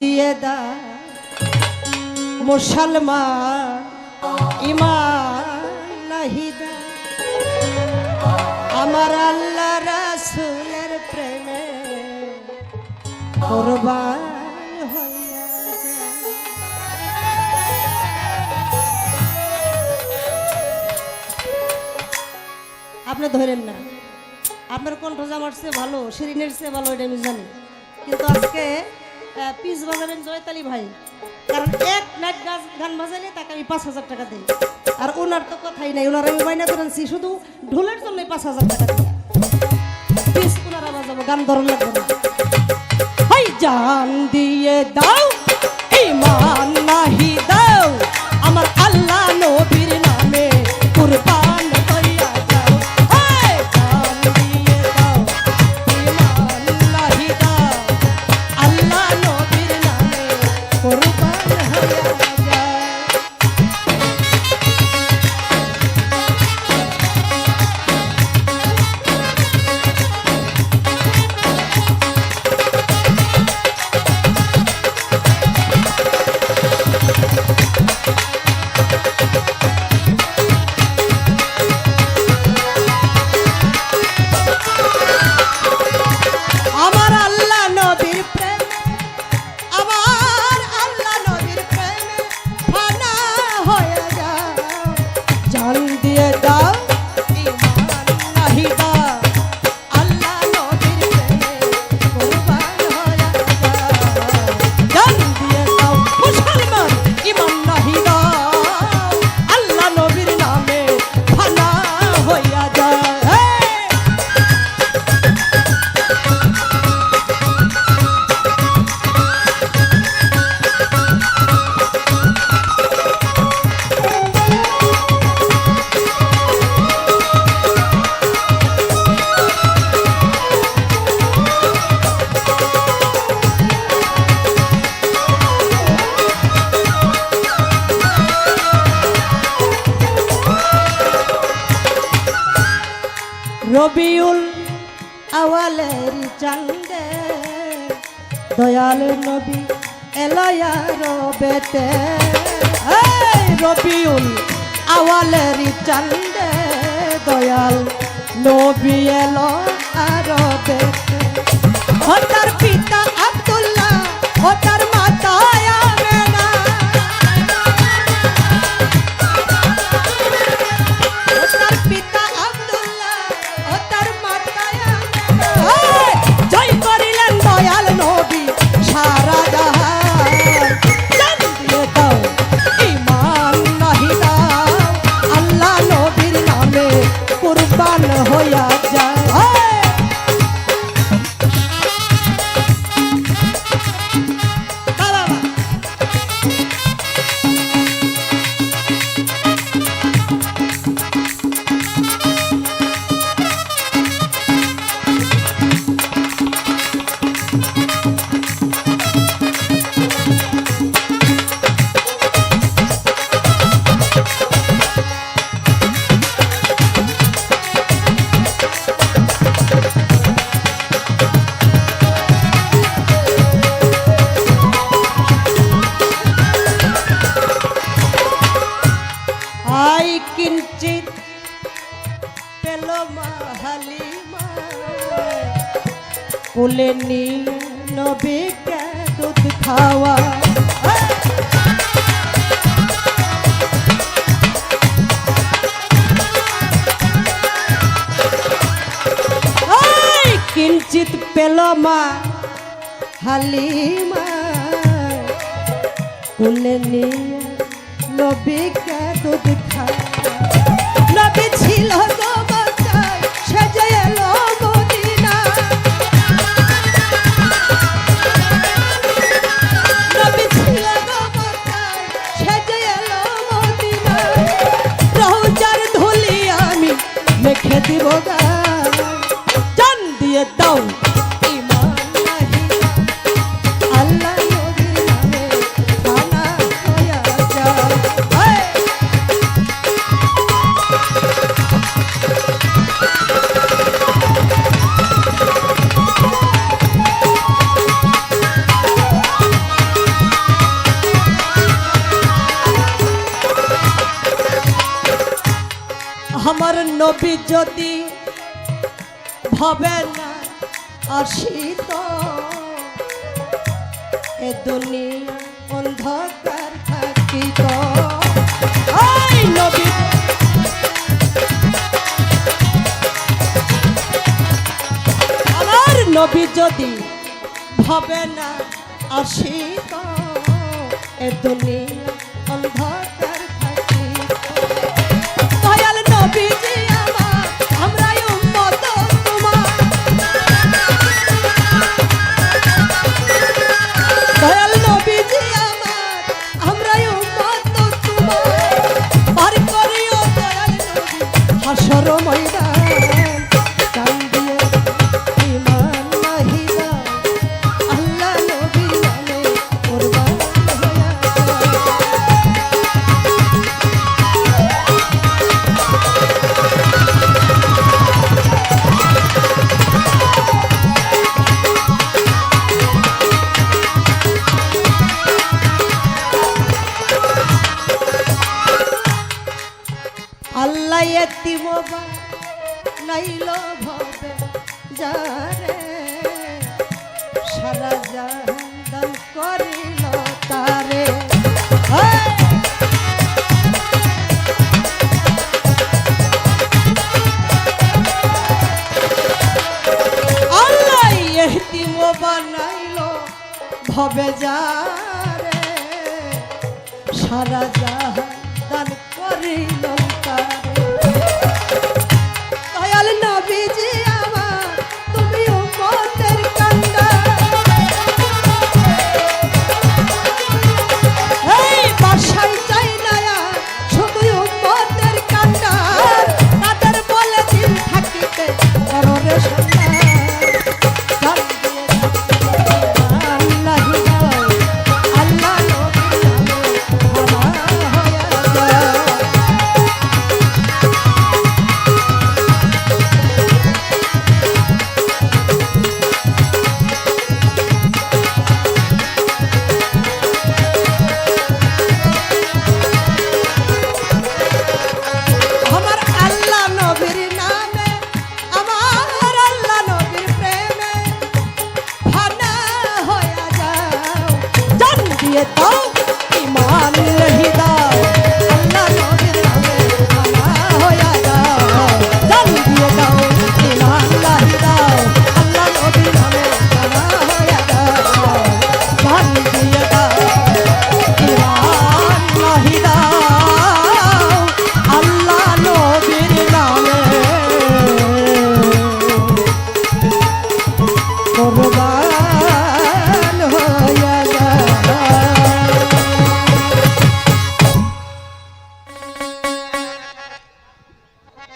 দিয়ে দা মুসলমান আমার আল্লাহ রাসুলের প্রেমে আপনি ধরেন না, আপনার কণ্ঠ জামার চেয়ে ভালো, শিরিনের চেয়ে ভালো, এটা আমি জানি। কিন্তু আজকে পিস বাজাবেন জয়তালি ভাই। কারণ এক নাইট গাছ গান বাজাইলে তাকে আমি পাঁচ হাজার টাকা দিই। আর ওনার তো কথাই নাই, ওনার আমি মাইনা করেছি শুধু ঢোলের জন্যই পাঁচ হাজার টাকা দিই পিস ওনারা বাজাবো গান ধরন লাগবে না। জান দিয়ে দাও, ইমান নাহি দিয়ে দাও রবিউল আওয়ালের চান্দে, দয়াল নবী এলায়ার বেতে এই রবিউল আওয়ালের চান্দে, দয়াল নবী এলো আর বেতে ও পিতা আব্দুল্লাহ ও তার হইয়া যায়। কোলে নিয়ে নবীকে দুধ খাওয়া। কিঞ্চিত পেল মা, হালিমা। কোলে নিয়ে নবীকে দুধ খাওয়া। নবী ছিল নবী যদি ভবেন আসিত। এ দুনিয়া অন্ধকার থাকিত। নবী! আমার নবী যদি ভাবে না, আসিত। এ দুনিয়া একটি মোবা নাইল ভবে যারে সারা জাহান করিল তারে। হয়! হবে যারে সারা জাহান দান করিল তার।